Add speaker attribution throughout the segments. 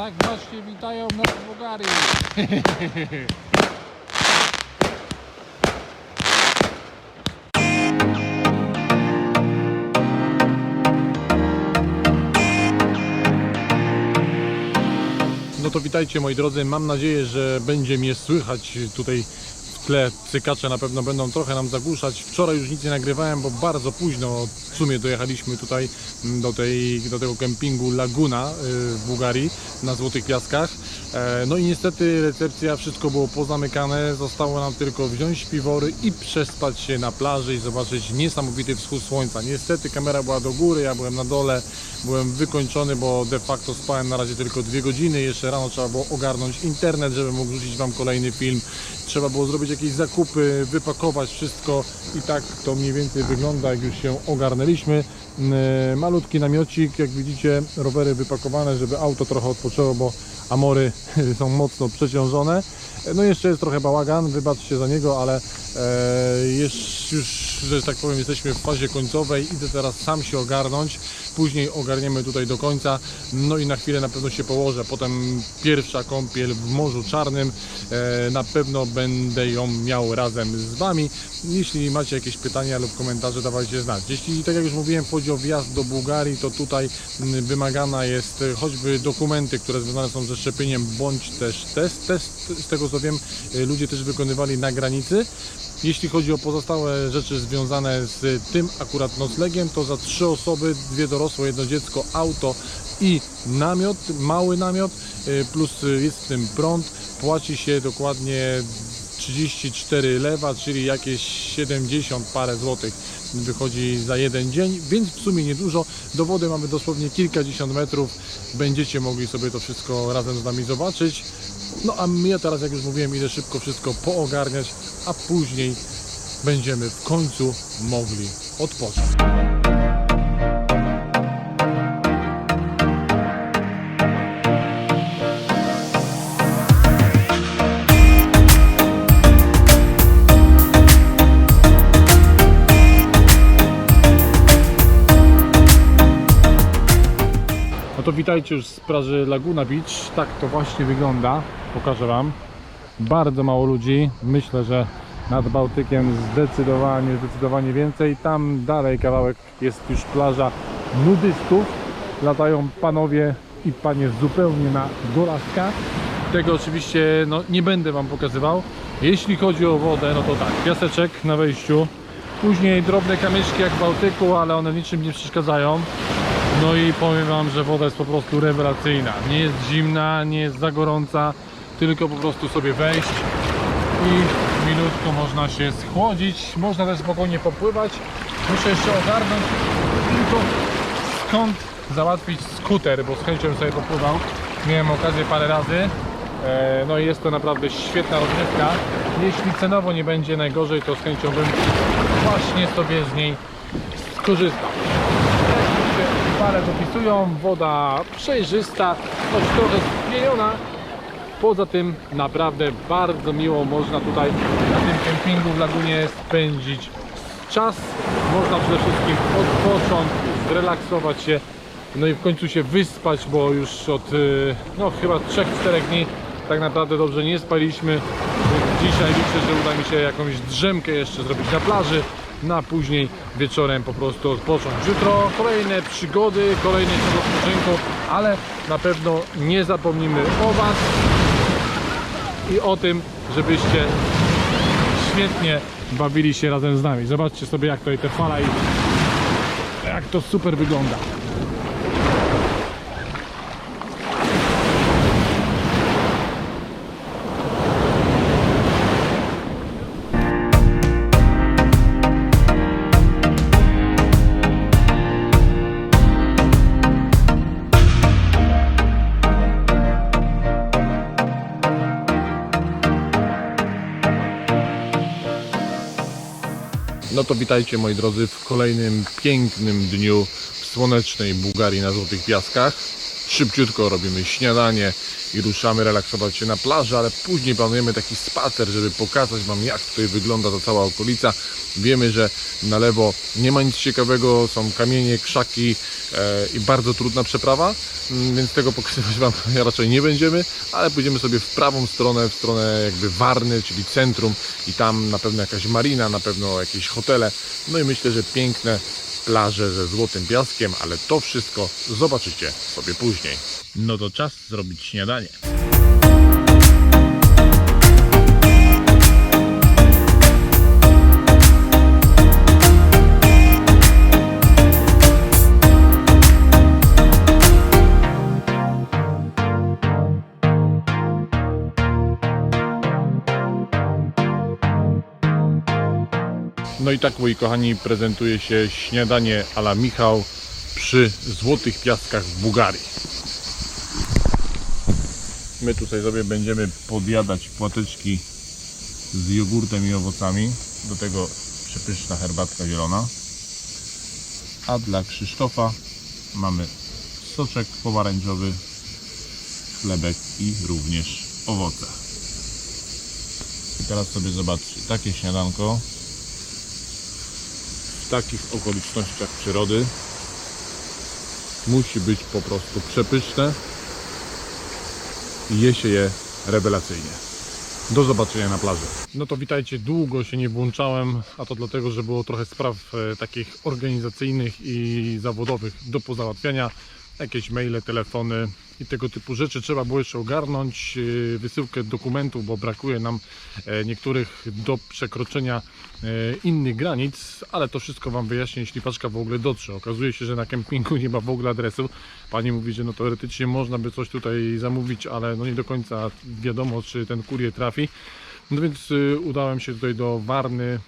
Speaker 1: Tak właśnie witają nas w Bułgarii. No to witajcie moi drodzy, mam nadzieję, że będzie mnie słychać tutaj w tle. Cykacze na pewno będą trochę nam zagłuszać. Wczoraj już nic nie nagrywałem, bo bardzo późno w sumie dojechaliśmy tutaj mm, do, tej, do tego kempingu Laguna y, w Bułgarii na Złotych Piaskach. E, No i niestety recepcja, wszystko było pozamykane. Zostało nam tylko wziąć piwory i przespać się na plaży i zobaczyć niesamowity wschód słońca. Niestety kamera była do góry, ja byłem na dole, byłem wykończony, bo de facto spałem na razie tylko dwie godziny. Jeszcze rano trzeba było ogarnąć internet, żeby mógł rzucić Wam kolejny film. Trzeba było zrobić jakieś zakupy, wypakować wszystko i tak to mniej więcej wygląda, jak już się ogarnęliśmy. Mm, Malutki namiocik, jak widzicie, rowery wypakowane, żeby auto trochę odpoczęło, bo amory są mocno przeciążone. No jeszcze jest trochę bałagan, wybaczcie za niego, ale e, już, już, że tak powiem, jesteśmy w fazie końcowej. Idę teraz sam się ogarnąć, później ogarniemy tutaj do końca. No i na chwilę na pewno się położę. Potem pierwsza kąpiel w Morzu Czarnym. E, na pewno będę ją miał razem z Wami. Jeśli macie jakieś pytania lub komentarze, dawajcie znać. Jeśli, tak jak już mówiłem, chodzi o wjazd do Bułgarii, to tutaj mm, wymagana jest choćby dokumenty, które związane są ze szczepieniem, bądź też test. Test, z tego co wiem, e, ludzie też wykonywali na granicy. Jeśli chodzi o pozostałe rzeczy związane z tym akurat noclegiem, to za trzy osoby, dwie dorosłe, jedno dziecko, auto i namiot, mały namiot, y, plus y, jest w tym prąd, płaci się dokładnie 34 lewa, czyli jakieś 70 parę złotych wychodzi za jeden dzień, więc w sumie niedużo. Do wody mamy dosłownie kilkadziesiąt metrów. Będziecie mogli sobie to wszystko razem z nami zobaczyć. No a ja teraz, jak już mówiłem, idę szybko wszystko poogarniać, a później będziemy w końcu mogli odpocząć. Witajcie już z plaży Laguna Beach. Tak to właśnie wygląda. Pokażę Wam. Bardzo mało ludzi. Myślę, że nad Bałtykiem zdecydowanie, zdecydowanie więcej. Tam dalej kawałek jest już plaża nudystów. Latają panowie i panie zupełnie na golaskach. Tego oczywiście no, nie będę Wam pokazywał. Jeśli chodzi o wodę, no to tak, piaseczek na wejściu. Później drobne kamyczki jak w Bałtyku, ale one niczym nie przeszkadzają. No i powiem Wam, że woda jest po prostu rewelacyjna. Nie jest zimna, nie jest za gorąca, tylko po prostu sobie wejść i minutko można się schłodzić. Można też spokojnie popływać. Muszę jeszcze ogarnąć tylko skąd załatwić skuter, bo z chęcią sobie popływał. Miałem okazję parę razy. E, No i jest to naprawdę świetna rozrywka. Jeśli cenowo nie będzie najgorzej, to z chęcią bym właśnie sobie z niej skorzystał parę dopisują, woda przejrzysta, choć trochę spieniona. Poza tym naprawdę bardzo miło można tutaj na tym kempingu w Lagunie spędzić czas. Można przede wszystkim odpocząć, zrelaksować się, no i w końcu się wyspać, bo już od y, no chyba 3-4 dni tak naprawdę dobrze nie spaliśmy. Dzisiaj liczę, że uda mi się jakąś drzemkę jeszcze zrobić na plaży, no a później wieczorem po prostu odpocząć. Jutro kolejne przygody, kolejny czas odpoczynku, ale na pewno nie zapomnimy o Was i o tym, żebyście świetnie bawili się razem z nami. Zobaczcie sobie jak tutaj te fala i jak to super wygląda. No to witajcie moi drodzy w kolejnym pięknym dniu w słonecznej Bułgarii na Złotych Piaskach. Szybciutko robimy śniadanie i ruszamy relaksować się na plaży, ale później planujemy taki spacer, żeby pokazać Wam jak tutaj wygląda ta cała okolica. Wiemy, że na lewo nie ma nic ciekawego, są kamienie, krzaki e, i bardzo trudna przeprawa, mm, więc tego pokazywać Wam raczej nie będziemy, ale pójdziemy sobie w prawą stronę, w stronę jakby Warny, czyli centrum i tam na pewno jakaś marina, na pewno jakieś hotele, no i myślę, że piękne plaże ze złotym piaskiem, ale to wszystko zobaczycie sobie później. No to czas zrobić śniadanie. No i tak, moi kochani, prezentuje się śniadanie ala Michał przy Złotych Piaskach w Bułgarii. My tutaj sobie będziemy podjadać płateczki z jogurtem i owocami. Do tego przepyszna herbatka zielona. A dla Krzysztofa mamy soczek pomarańczowy, chlebek i również owoce. I teraz sobie zobaczcie, takie śniadanko w takich okolicznościach przyrody musi być po prostu przepyszne i je się je rewelacyjnie. Do zobaczenia na plaży. No to witajcie, długo się nie włączałem, a to dlatego, że było trochę spraw e, takich organizacyjnych i zawodowych do pozałatwiania. Jakieś maile, telefony i tego typu rzeczy. Trzeba było jeszcze ogarnąć e, wysyłkę dokumentów, bo brakuje nam e, niektórych do przekroczenia e, innych granic, ale to wszystko Wam wyjaśnię, jeśli paczka w ogóle dotrze. Okazuje się, że na kempingu nie ma w ogóle adresu. Pani mówi, że no teoretycznie można by coś tutaj zamówić, ale no nie do końca wiadomo, czy ten kurier trafi. No więc y, udałem się tutaj do Warny,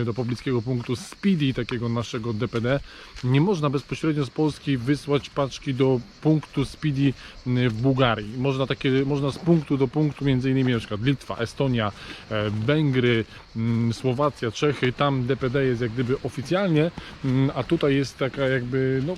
Speaker 1: y, do poblickiego punktu Speedy, takiego naszego DPD. Nie można bezpośrednio z Polski wysłać paczki do punktu Speedy y, w Bułgarii. Można, takie, można z punktu do punktu, między innymi na przykład Litwa, Estonia, e, Węgry, mm, Słowacja, Czechy. Tam DPD jest jak gdyby oficjalnie, mm, a tutaj jest taka jakby, no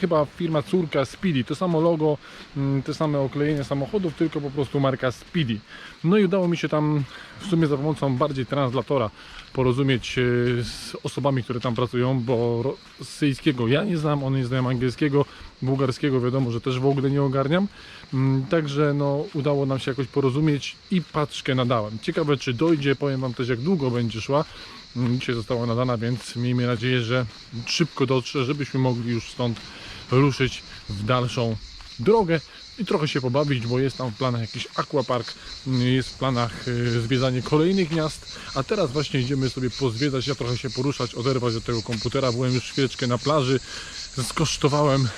Speaker 1: chyba firma córka Speedy. To samo logo, mm, te same oklejenia samochodów, tylko po prostu marka Speedy. No i udało mi się tam w sumie za pomocą bardziej translatora porozumieć się z osobami, które tam pracują, bo rosyjskiego ja nie znam, one nie znają angielskiego, bułgarskiego wiadomo, że też w ogóle nie ogarniam. Mm, Także no, udało nam się jakoś porozumieć i paczkę nadałem. Ciekawe czy dojdzie, powiem Wam też jak długo będzie szła. Mm, Dzisiaj została nadana, więc miejmy nadzieję, że szybko dotrze, żebyśmy mogli już stąd ruszyć w dalszą drogę i trochę się pobawić, bo jest tam w planach jakiś aquapark, jest w planach y, zwiedzanie kolejnych miast, a teraz właśnie idziemy sobie pozwiedzać, ja trochę się poruszać, oderwać od tego komputera, byłem już chwileczkę na plaży, skosztowałem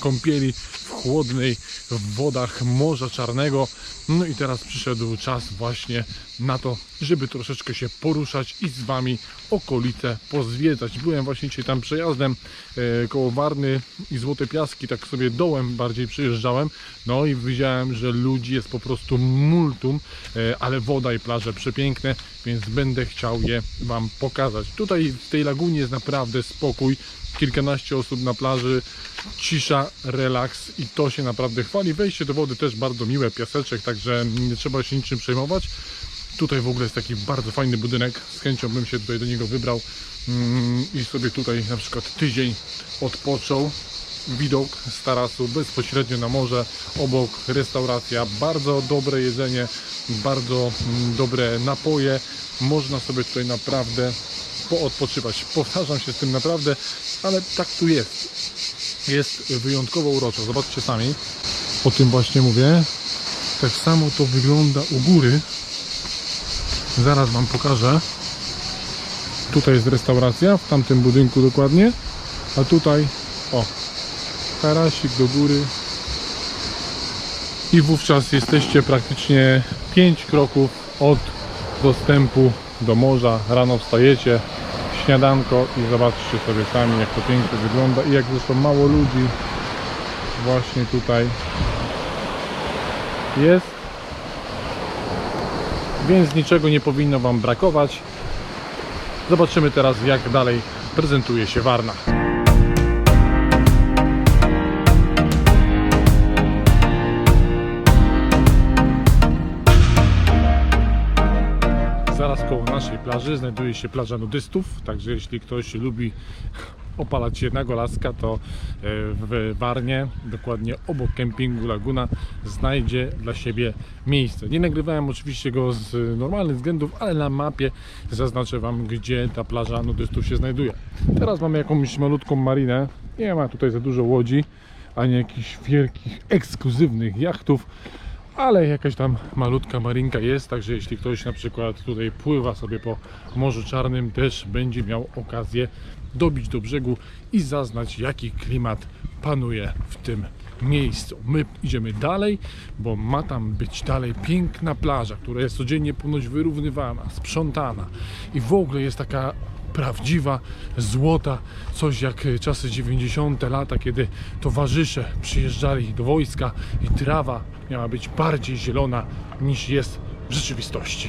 Speaker 1: kąpieli w chłodnej w wodach Morza Czarnego, no i teraz przyszedł czas właśnie na to, żeby troszeczkę się poruszać i z Wami okolice pozwiedzać. Byłem właśnie dzisiaj tam przejazdem e, koło Warny i Złote Piaski, tak sobie dołem bardziej przyjeżdżałem, no i widziałem, że ludzi jest po prostu multum, e, ale woda i plaże przepiękne, więc będę chciał je Wam pokazać. Tutaj w tej lagunie jest naprawdę spokój, kilkanaście osób na plaży, cisza, relaks i to się naprawdę chwali. Wejście do wody też bardzo miłe, piaseczek, także nie trzeba się niczym przejmować. Tutaj w ogóle jest taki bardzo fajny budynek, z chęcią bym się tutaj do niego wybrał mm, i sobie tutaj na przykład tydzień odpoczął. Widok z tarasu bezpośrednio na morze, obok restauracja, bardzo dobre jedzenie, bardzo mm, dobre napoje. Można sobie tutaj naprawdę poodpoczywać. Powtarzam się z tym naprawdę, ale tak tu jest. Jest wyjątkowo uroczo. Zobaczcie sami. O tym właśnie mówię. Tak samo to wygląda u góry. Zaraz Wam pokażę. Tutaj jest restauracja, w tamtym budynku dokładnie. A tutaj, o, tarasik do góry. I wówczas jesteście praktycznie 5 kroków od dostępu do morza. Rano wstajecie, śniadanko i zobaczcie sobie sami jak to pięknie wygląda i jak zresztą mało ludzi właśnie tutaj jest. Więc niczego nie powinno Wam brakować. Zobaczymy teraz jak dalej prezentuje się Warna. Naszej plaży znajduje się plaża nudystów, także jeśli ktoś lubi opalać się na golaska, to e, w Warnie, dokładnie obok kempingu Laguna, znajdzie dla siebie miejsce. Nie nagrywałem oczywiście go z normalnych względów, ale na mapie zaznaczę Wam, gdzie ta plaża nudystów się znajduje. Teraz mamy jakąś malutką marinę, nie ma tutaj za dużo łodzi, ani jakichś wielkich, ekskluzywnych jachtów, ale jakaś tam malutka marinka jest, także jeśli ktoś na przykład tutaj pływa sobie po Morzu Czarnym, też będzie miał okazję dobić do brzegu i zaznać jaki klimat panuje w tym miejscu. My idziemy dalej, bo ma tam być dalej piękna plaża, która jest codziennie ponoć wyrównywana, sprzątana i w ogóle jest taka prawdziwa złota, coś jak czasy 90. lata, kiedy towarzysze przyjeżdżali do wojska i trawa miała być bardziej zielona niż jest w rzeczywistości.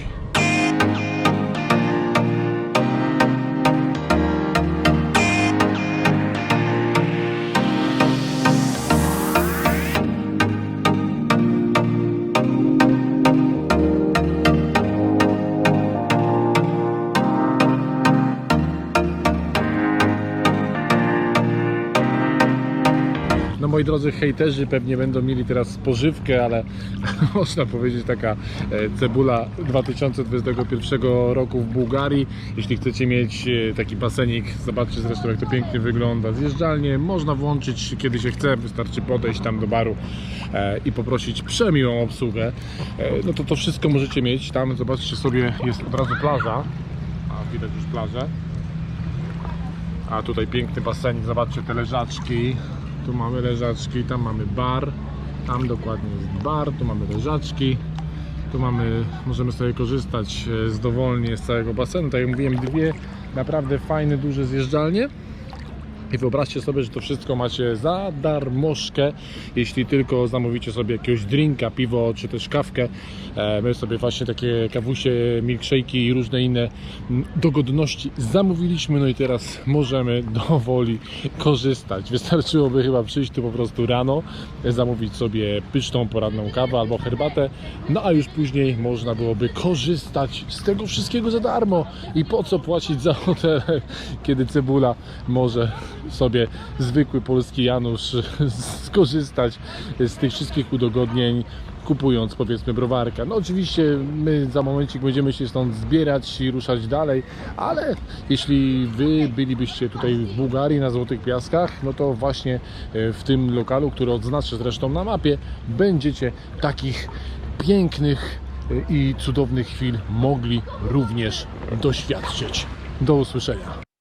Speaker 1: Moi drodzy hejterzy pewnie będą mieli teraz spożywkę, ale można powiedzieć taka e, cebula 2021 roku w Bułgarii. Jeśli chcecie mieć e, taki basenik, zobaczcie zresztą jak to pięknie wygląda. Zjeżdżalnie można włączyć kiedy się chce, wystarczy podejść tam do baru e, i poprosić przemiłą obsługę. No to to wszystko możecie mieć. Tam zobaczcie sobie jest od razu plaża. A widać już plażę. A tutaj piękny basenik, zobaczcie te leżaczki. Tu mamy leżaczki, tam mamy bar. Tam dokładnie jest bar, tu mamy leżaczki. Tu mamy, możemy sobie korzystać e, z dowolnie z całego basenu. Tak jak mówiłem, dwie naprawdę fajne, duże zjeżdżalnie. I wyobraźcie sobie, że to wszystko macie za darmożkę, jeśli tylko zamówicie sobie jakiegoś drinka, piwo czy też kawkę. E, My sobie właśnie takie kawusie, milkshake'i i różne inne mm, dogodności zamówiliśmy, no i teraz możemy dowoli korzystać. Wystarczyłoby chyba przyjść tu po prostu rano, zamówić sobie pyszną poranną kawę albo herbatę, no a już później można byłoby korzystać z tego wszystkiego za darmo. I po co płacić za hotel, kiedy cebula może sobie zwykły polski Janusz skorzystać z tych wszystkich udogodnień kupując powiedzmy browarka. No oczywiście my za momencik będziemy się stąd zbierać i ruszać dalej, ale jeśli wy bylibyście tutaj w Bułgarii na Złotych Piaskach, no to właśnie e, w tym lokalu, który odznaczę zresztą na mapie, będziecie takich pięknych e, i cudownych chwil mogli również doświadczyć. Do usłyszenia.